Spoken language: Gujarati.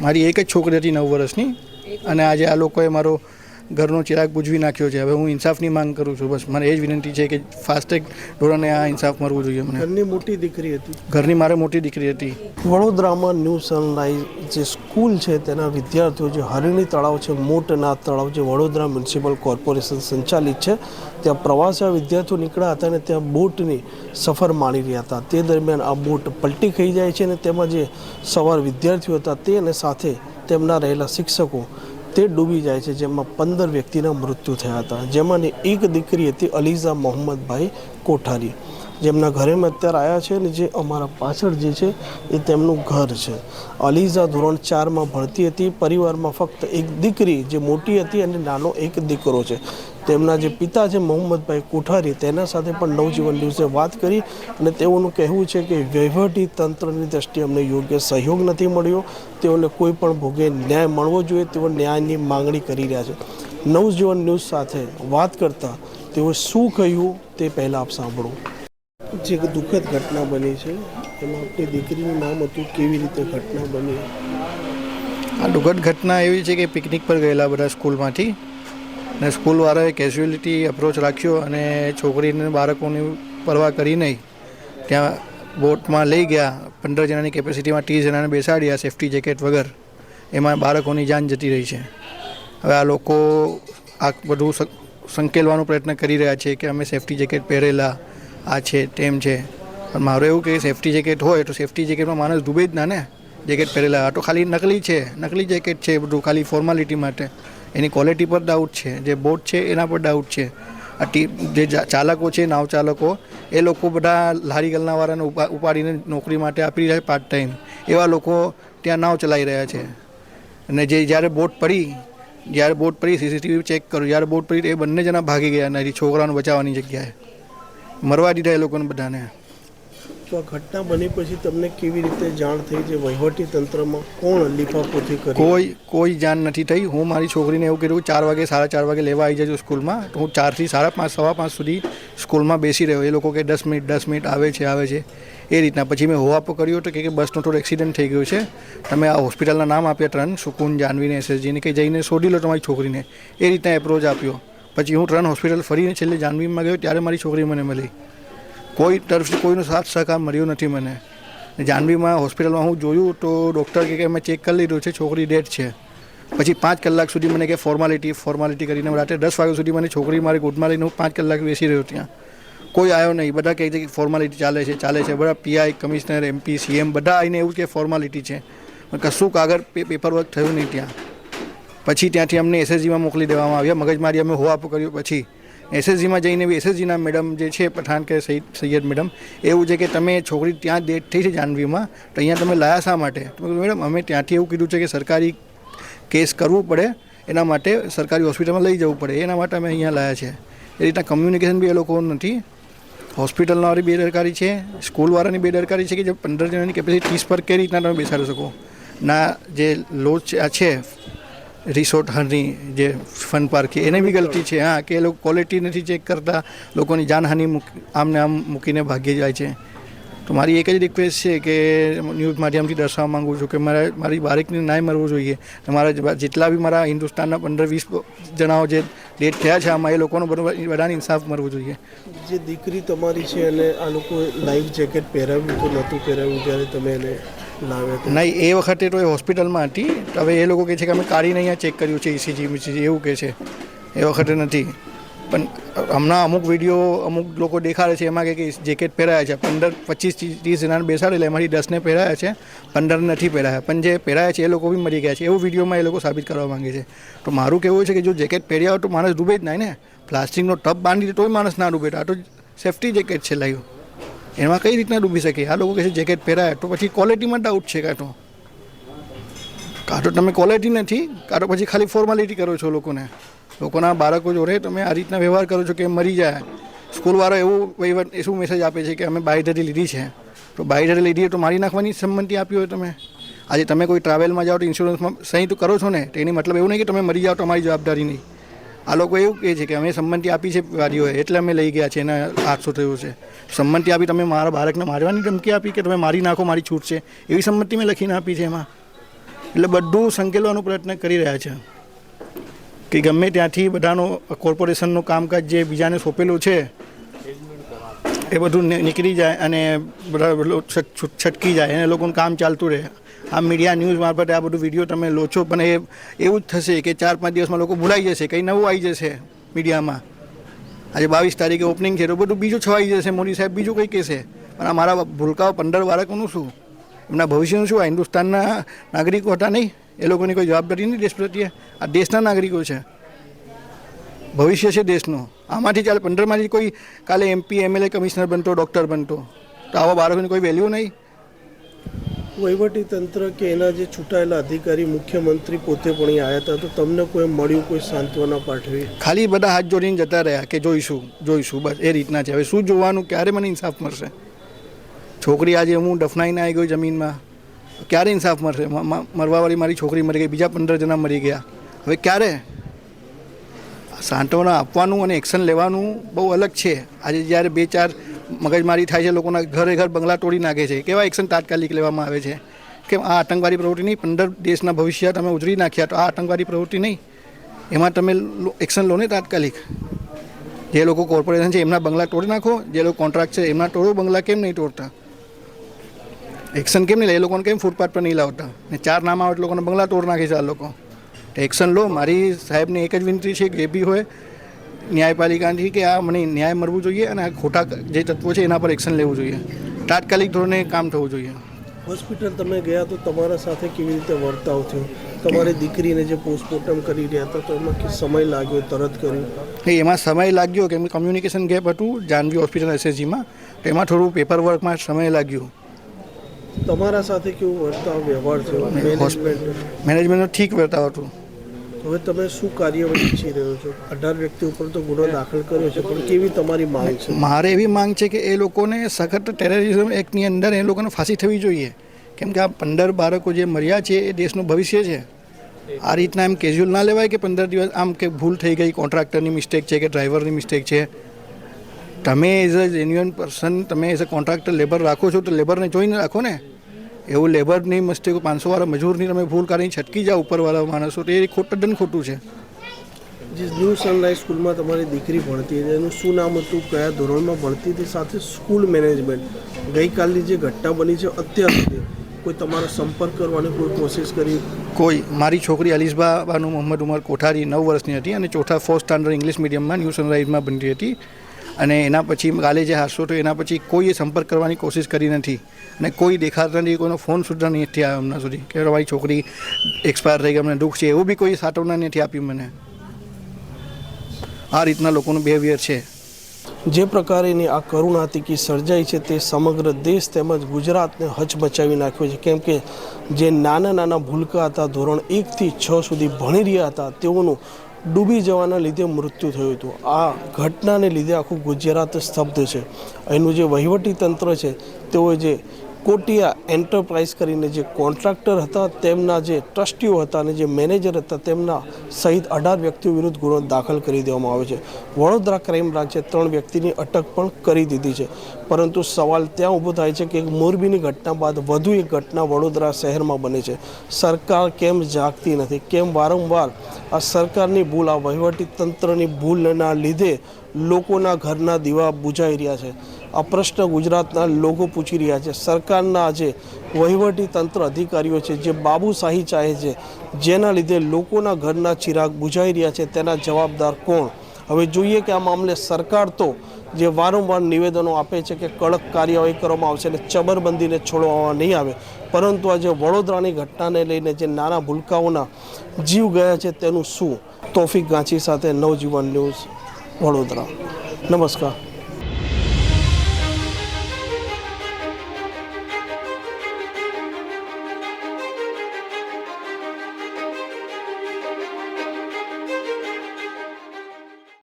મારી એક જ છોકરી હતી નવ વર્ષની. અને આજે આ લોકોએ મારો ઘરનો ચિરાગ બુજવી નાખ્યો છે. હવે હું ઇન્સાફની માંગ કરું છું. બસ મને એ જ વિનંતી છે કે ફાસ્ટેગ ધોરણે આ ઇન્સાફ મળવું જોઈએ મને. ઘરની મોટી દીકરી હતી. ઘરની મારે મોટી દીકરી હતી. વડોદરામાં ન્યૂ સનરાઈઝ જે સ્કૂલ છે તેના વિદ્યાર્થીઓ જે હરિણી તળાવ છે મોટનાથ તળાવ જે વડોદરા મ્યુનિસિપલ કોર્પોરેશન સંચાલિત છે ત્યાં પ્રવાસી વિદ્યાર્થીઓ નીકળ્યા હતા અને ત્યાં બોટની સફર માણી રહ્યા હતા. તે દરમિયાન આ બોટ પલટી ખાઈ જાય છે અને તેમાં જે સવાર વિદ્યાર્થીઓ હતા તે અને સાથે તેમના રહેલા શિક્ષકો તે ડૂબી જાય છે, જેમાં પંદર વ્યક્તિના મૃત્યુ થયા હતા. જેમાંની એક દીકરી હતી અલીઝા મોહમ્મદભાઈ કોઠારી. જેમના ઘરે મેં અત્યારે આવ્યા છે અને જે અમારા પાછળ જે છે, એ તેમનું ઘર છે. અલીઝા ધોરણ ચારમાં ભણતી હતી. પરિવારમાં ફક્ત એક દીકરી, જે મોટી હતી અને નાનો એક દીકરો છે. તેમના જે પિતા છે મોહમ્મદભાઈ કોઠારી તેના સાથે પણ નવજીવન દિવસે વાત કરી અને તેઓનું કહેવું છે કે વહીવટી તંત્રની દ્રષ્ટિએ અમને યોગ્ય સહયોગ નથી મળ્યો. તેઓને કોઈ પણ ભોગે ન્યાય મળવો જોઈએ તેઓ ન્યાયની માંગણી કરી રહ્યા છે. નવજીવન ન્યૂઝ સાથે વાત કરતા તેઓ શું કહ્યું તે પહેલાં આપ સાંભળો. જે દુઃખદ ઘટના બની છે એમાં આપણી દીકરીનું નામ હતું કેવી રીતે ઘટના બની? આ દુઃખદ ઘટના એવી છે કે પિકનિક પર ગયેલા બધા સ્કૂલમાંથી અને સ્કૂલવાળાએ કેઝ્યુઅલિટી અપ્રોચ રાખ્યો અને છોકરીને બાળકોની પરવા કરી નહીં. ત્યાં બોટમાં લઈ ગયા, પંદર જણાની કેપેસિટીમાં ત્રીસ જણાને બેસાડ્યા સેફ્ટી જેકેટ વગર. એમાં બાળકોની જાન જતી રહી છે. હવે આ લોકો આ બધું સંકેલવાનો પ્રયત્ન કરી રહ્યા છે કે અમે સેફ્ટી જેકેટ પહેરેલા, આ છે, તેમ છે. પણ મારું એવું કે સેફ્ટી જેકેટ હોય તો સેફ્ટી જેકેટમાં માણસ ડૂબે જ ના ને. જેકેટ પહેરેલા, આ તો ખાલી નકલી છે, નકલી જેકેટ છે બધું ખાલી ફોર્માલિટી માટે. એની ક્વોલિટી પર ડાઉટ છે. જે બોટ છે, એના પર ડાઉટ છે. આ ટી, જે ચાલકો છે, નાવ ચાલકો, એ લોકો બધા લારી ગલ્લાવાળાને ઉપા, ઉપાડીને નોકરી માટે આપી રહ્યા પાર્ટ ટાઈમ એવા લોકો ત્યાં નાવ ચલાવી રહ્યા છે. અને જે, જ્યારે બોટ પડી, જ્યારે બોટ પડી સીસીટીવી ચેક કર્યું જ્યારે બોટ પડી એ બંને જણા ભાગી ગયા નથી છોકરાને બચાવવાની જગ્યાએ. મરવા દીધા એ લોકોને બધાને. તો આ ઘટના બની પછી તમને કેવી રીતે જાણ થઈ જે વહીવટી તંત્રમાં કોણ લીફાપોથી કરી? કોઈ કોઈ જાણ નથી થઈ. હું મારી છોકરીને એવું કર્યું ચાર વાગે, સાડા ચાર વાગે લેવા આવી જજો સ્કૂલમાં. હું ચારથી સાડા પાંચ, સવા પાંચ સુધી સ્કૂલમાં બેસી રહ્યો. એ લોકો કે દસ મિનિટ દસ મિનિટ આવે છે આવે છે. એ રીતના. પછી મેં હોવાપો કર્યો તો કે બસનો થોડો એક્સિડન્ટ થઈ ગયો છે. તમે આ હોસ્પિટલના નામ આપ્યા ત્રણ, સુકૂન, જાનવીને, એસએસજીને કે જઈને શોધી લો તમારી છોકરીને. એ રીતના એપ્રોચ આપ્યો. પછી હું ત્રણ હોસ્પિટલ ફરીને છેલ્લે જાનવીમાં ગયો, ત્યારે મારી છોકરી મને મળી. કોઈ તરફથી કોઈનો સાથ સહકાર મળ્યો નથી મને. જાનવીમાં હોસ્પિટલમાં હું જોયું તો ડૉક્ટર કે મેં ચેક કરી લીધું છે, છોકરી ડેડ છે. પછી પાંચ કલાક સુધી મને કે ફોર્માલિટી ફોર્માલિટી કરીને રાત્રે દસ વાગ્યા સુધી મને છોકરી મારી ગોદમાં લઈને હું પાંચ કલાક બેસી રહ્યો ત્યાં. કોઈ આવ્યો નહીં. બધા કહે છે કે ફોર્માલિટી ચાલે છે ચાલે છે. બધા પીઆઈ કમિશનર એમપી સીએમ બધા આવીને એવું કે ફોર્માલિટી છે. પણ કશું કાગળ પેપર વર્ક થયું નહીં ત્યાં. પછી ત્યાંથી અમને એસએસજીમાં મોકલી દેવામાં આવ્યા. મગજમારી અમે હોવાપો કર્યું. પછી એસએસજીમાં જઈને બી એસએસજીના મેડમ જે છે, પઠાણ કે સૈદ સૈયદ મેડમ, એવું છે કે તમે છોકરી ત્યાં ડેટ થઈ છે જાનવીમાં તો અહીંયા તમે લાયા શા માટે? મેડમ, અમે ત્યાંથી એવું કીધું છે કે સરકારી કેસ કરવું પડે, એના માટે સરકારી હોસ્પિટલમાં લઈ જવું પડે, એના માટે અમે અહીંયા લાયા છે. એ રીતના કમ્યુનિકેશન બી એ લોકો નથી. હોસ્પિટલવાળી બેદરકારી છે, સ્કૂલવાળાની બેદરકારી છે કે જે પંદર જણાની કેપેસિટી ત્રીસ પર કઈ રીતના તમે બેસાડી શકો? ના, જે લોજ છે રિસોર્ટ હની જે ફન પાર્ક છે, એને બી ગલતી છે. હા, કે એ લોકો ક્વોલિટી નથી ચેક કરતા, લોકોની જાનહાનિ આમને આમ મૂકીને ભાગી જાય છે. તો મારી એક જ રિક્વેસ્ટ છે કે ન્યૂઝ માધ્યમથી દર્શાવવા માગું છું કે મારે, મારી બાળકને ન્યાય મળવો જોઈએ. મારા જેટલા બી મારા હિન્દુસ્તાનના પંદર વીસ જણાઓ જે ડેટ થયા છે, આમાં એ લોકોનો બધાને ઇન્સાફ મળવો જોઈએ. જે દીકરી તમારી છે અને આ લોકો લાઈફ જેકેટ પહેરાવ્યું તો નહોતું પહેરાવ્યું, જ્યારે તમે એને નહીં, એ વખતે તો એ હોસ્પિટલમાં હતી. હવે એ લોકો કહે છે કે અમે કાઢીને અહીંયા ચેક કર્યું છે ઇસીજી મિસીજી એવું કહે છે. એ વખતે નથી. પણ હમણાં અમુક વીડિયો અમુક લોકો દેખાડે છે, એમાં કે જેકેટ પહેરાયા છે. પંદર, પચીસ, ત્રીસ જણાને બેસાડેલા એમાંથી દસને પહેરાયા છે, પંદર નથી પહેરાયા. પણ જે પહેરાયા છે એ લોકો બી મરી ગયા છે. એવું વિડીયોમાં એ લોકો સાબિત કરવા માગે છે. તો મારું કહેવું છે કે જો જેકેટ પહેર્યા હોય તો માણસ ડૂબે જ નહીં ને. પ્લાસ્ટિકનો ટબ બાંધી તોય માણસ ના ડૂબે. આ તો સેફ્ટી જેકેટ છે લાવ્યું એમાં કઈ રીતના ડૂબી શકે? આ લોકો કહે છે જેકેટ પહેરાય, તો પછી ક્વોલિટીમાં ડાઉટ છે કાં તો કાં તો તમે ક્વોલિટી નથી કાં તો પછી ખાલી ફોર્માલિટી કરો છો લોકોને. લોકોના બાળકો જોડે તમે આ રીતના વ્યવહાર કરો છો કે મરી જાય. સ્કૂલવાળો એવું વહીવટ શું મેસેજ આપે છે કે અમે બાયધરી લીધી છે? તો બાયધરી લીધી હોય તો મારી નાખવાની સંમતિ આપી હોય તમે. આજે તમે કોઈ ટ્રાવેલમાં જાઓ તો ઇન્સ્યોરન્સમાં સહી તો કરો છો ને? તો એની મતલબ એવું નહીં કે તમે મરી જાઓ તો અમારી જવાબદારી નહીં. આ લોકો એવું કહે છે કે અમે સંમતિ આપી છે વાલીઓએ એટલે અમે લઈ ગયા છે, એના હાદસો થયું છે. સંમતિ આપી તમે મારા બાળકને મારવાની ધમકી આપી કે તમે મારી નાખો, મારી છૂટ છે? એવી સંમતિ મેં લખીને આપી છે એમાં. એટલે બધું સંકેલવાનો પ્રયત્ન કરી રહ્યા છે. કે ગમે ત્યાંથી બધાનો કોર્પોરેશનનું કામકાજ જે બીજાને સોંપેલું છે, એ બધું નીકળી જાય અને બધા છટકી જાય અને લોકોનું કામ ચાલતું રહે. આ મીડિયા ન્યૂઝ મારફતે આ બધું વીડિયો તમે લો છો. પણ એ એવું જ થશે કે ચાર પાંચ દિવસમાં લોકો ભૂલાઈ જશે, કંઈ નવું આવી જશે મીડિયામાં. આજે બાવીસ તારીખે ઓપનિંગ છે, તો બધું બીજું છવાઈ જશે. મોદી સાહેબ બીજું કંઈ કહેશે? પણ આ મારા ભૂલકાઓ પંદર બાળકોનું શું? એમના ભવિષ્યનું શું? આ હિન્દુસ્તાનના નાગરિકો હતા નહીં? એ લોકોની કોઈ જવાબદારી નહીં દેશ પ્રત્યે? આ દેશના નાગરિકો છે. ભવિષ્ય છે દેશનું. આમાંથી ચાલે પંદરમાંથી કોઈ કાલે એમપી એમએલએ કમિશનર બનતો, ડૉક્ટર બનતો. તો આવા બાળકોની કોઈ વેલ્યુ નહીં? તંત્ર કે એના જે છૂટાયેલા અધિકારી, મુખ્યમંત્રી પોતે પણ અહીં આવ્યા હતા, તો તમને કોઈ મળ્યું, કોઈ સાંત્વના પાઠવી? ખાલી બધા હાથ જોડીને જતા રહ્યા કે જોઈશું જોઈશું, બસ એ રીતના છે. હવે શું જોવાનું, ક્યારે મને ઇન્સાફ મળશે? છોકરી આજે હું દફનાઈને આવી ગયો જમીનમાં. ક્યારે ઇન્સાફ મળશે? મરવાવાળી મારી છોકરી મરી ગઈ, બીજા પંદર જણા મરી ગયા. હવે ક્યારે? સાંત્વના આપવાનું અને એક્શન લેવાનું બહુ અલગ છે. આજે જ્યારે બે ચાર મગજમારી થાય છે, લોકોના ઘરે ઘર બંગલા તોડી નાખે છે. કેવા એક્શન તાત્કાલિક લેવામાં આવે છે? કે આ આતંકવાદી પ્રવૃત્તિ નહીં? પંદર દેશના ભવિષ્ય તમે ઉજરી નાખ્યા, તો આ આતંકવાદી પ્રવૃત્તિ નહીં? એમાં તમે એક્શન લો ને તાત્કાલિક. જે લોકો કોર્પોરેશન છે, એમના બંગલા તોડી નાખો. જે લોકો કોન્ટ્રાક્ટ છે, એમના તોડો, બંગલા કેમ નહીં તોડતા? એક્શન કેમ નહીં લે? એ લોકોને કેમ ફૂટપાથ પર નહીં લાવતા? ને ચાર નામ આવે લોકોને બંગલા તોડ નાખે છે આ લોકો. એક્શન લો. મારી સાહેબની એક જ વિનંતી છે કે એ બી હોય ન્યાયપાલિકાથી કે આ મને ન્યાય મળવું જોઈએ અને આ ખોટા જે તત્વો છે એના પર એક્શન લેવું જોઈએ. તાત્કાલિક ધોરણે કામ થવું જોઈએ. હોસ્પિટલ તમે ગયા તો તમારા સાથે કેવી રીતે વર્તાવ થયો? તમારી દીકરીને જે પોસ્ટમોર્ટમ કરી રહ્યા હતા તો એમાં સમય લાગ્યો તરત કર્યું? એમાં સમય લાગ્યો કેમ કે કમ્યુનિકેશન ગેપ હતું જાનવી હોસ્પિટલ એસએસજીમાં તો એમાં થોડું પેપર વર્કમાં સમય લાગ્યો. તમારા સાથે કેવું વર્તાવ વ્યવહાર થયો? મેનેજમેન્ટ મેનેજમેન્ટનો ઠીક વર્તાવ હતું. હવે તમે શું કાર્યવાહી ઈચ્છી રહ્યો છો? અઢાર વ્યક્તિ ઉપર તો ગુનો દાખલ કર્યો છે, પણ કેવી તમારી માંગ છે? મારે એવી માંગ છે કે એ લોકોને સખત ટેરરિઝમ એક્ટની અંદર એ લોકોને ફાંસી થવી જોઈએ. કેમ કે આ પંદર બાળકો જે મર્યા છે એ દેશનું ભવિષ્ય છે. આ રીતના એમ કેઝ્યુઅલ ના લેવાય કે પંદર દિવસ આમ કે ભૂલ થઈ ગઈ કોન્ટ્રાક્ટરની મિસ્ટેક છે કે ડ્રાઈવરની મિસ્ટેક છે? તમે એઝ અ જેન્યુઅન પર્સન તમે એઝ અ કોન્ટ્રાક્ટર લેબર રાખો છો તો લેબરને જોઈને રાખો ને. એવું લેબરની મિસ્ટેક પાંચસોવાળા મજૂરની તમે ભૂલ કરીને છટકી જાઓ ઉપરવાળા માણસો તો એ ખોટું ખોટું છે. જે ન્યૂ સનરાઈઝ સ્કૂલમાં તમારી દીકરી ભણતી હતી એનું શું નામ હતું કયા ધોરણમાં ભણતી હતી સાથે સ્કૂલ મેનેજમેન્ટ ગઈકાલની જે ઘટના બની છે અત્યાર સુધી કોઈ તમારો સંપર્ક કરવાની કોઈ કોશિશ કરી? કોઈ મારી છોકરી અલીસબા બાનુ મોહમ્મદ ઉમર કોઠારી નવ વર્ષની હતી અને ચોથા ફોર્થ સ્ટાન્ડર્ડ ઇંગ્લિશ મીડિયમમાં ન્યૂ સનરાઇઝમાં ભણતી હતી. અને એના પછી કાલે જે હાદસો થયો એના પછી કોઈએ સંપર્ક કરવાની કોશિશ કરી નથી. અને કોઈ દેખાતા નથી કોઈનો ફોન સુધા નહીં આવ્યો હમણાં સુધી. કે મારી છોકરી એક્સપાયર થઈ ગઈ, અમને દુઃખ છે, એવું બી કોઈ સાટવના નથી આપ્યું મને. આ રીતના લોકોનું બિહેવિયર છે. જે પ્રકારેની આ કરુણાતિકી સર્જાઈ છે તે સમગ્ર દેશ તેમજ ગુજરાતને હચમચાવી નાખ્યો છે. કેમ કે જે નાના નાના ભૂલકા હતા, ધોરણ એકથી છ સુધી ભણી રહ્યા હતા, તેઓનું ડૂબી જવાના લીધે મૃત્યુ થયું હતું. આ ઘટનાને લીધે આખું ગુજરાત સ્તબ્ધ છે. અહીંનું જે વહીવટી તંત્ર છે તેઓ જે કોટિયા એન્ટરપ્રાઇઝ કરીને જે કોન્ટ્રાક્ટર હતા, તેમના જે ટ્રસ્ટીઓ હતા અને જે મેનેજર હતા, તેમના સહિત અઢાર વ્યક્તિઓ વિરુદ્ધ ગુનો દાખલ કરી દેવામાં આવ્યો છે. વડોદરા ક્રાઇમ બ્રાન્ચે ત્રણ વ્યક્તિની અટક પણ કરી દીધી છે. પરંતુ સવાલ ત્યાં ઊભો થાય છે કે એક મોરબીની ઘટના બાદ વધુ એક ઘટના વડોદરા શહેરમાં બને છે. સરકાર કેમ જાગતી નથી? કેમ વારંવાર આ સરકારની ભૂલ, આ વહીવટી તંત્રની ભૂલના લીધે લોકોના ઘરના દીવા બુજાઈ રહ્યા છે. આ પ્રશ્ન ગુજરાતના લોકો પૂછી રહ્યા છે. સરકારના જે વહીવટી તંત્ર અધિકારીઓ છે, જે બાબુશાહી ચાહે છે, જેના લીધે લોકોના ઘરના ચિરાગ બુજાઈ રહ્યા છે. તેના જવાબદાર કોણ? હવે જોઈએ કે આ મામલે સરકાર તો જે વારંવાર નિવેદનો આપે છે કે કડક કાર્યવાહી કરવામાં આવશે અને ચબરબંધીને છોડવામાં નહીં આવે, પરંતુ આજે વડોદરાની ઘટનાને લઈને જે નાના ભૂલકાઓના જીવ ગયા છે તેનું શું? તોફિક ગાંચી સાથે નવજીવન ન્યૂઝ. વડોદરા. નમસ્કાર.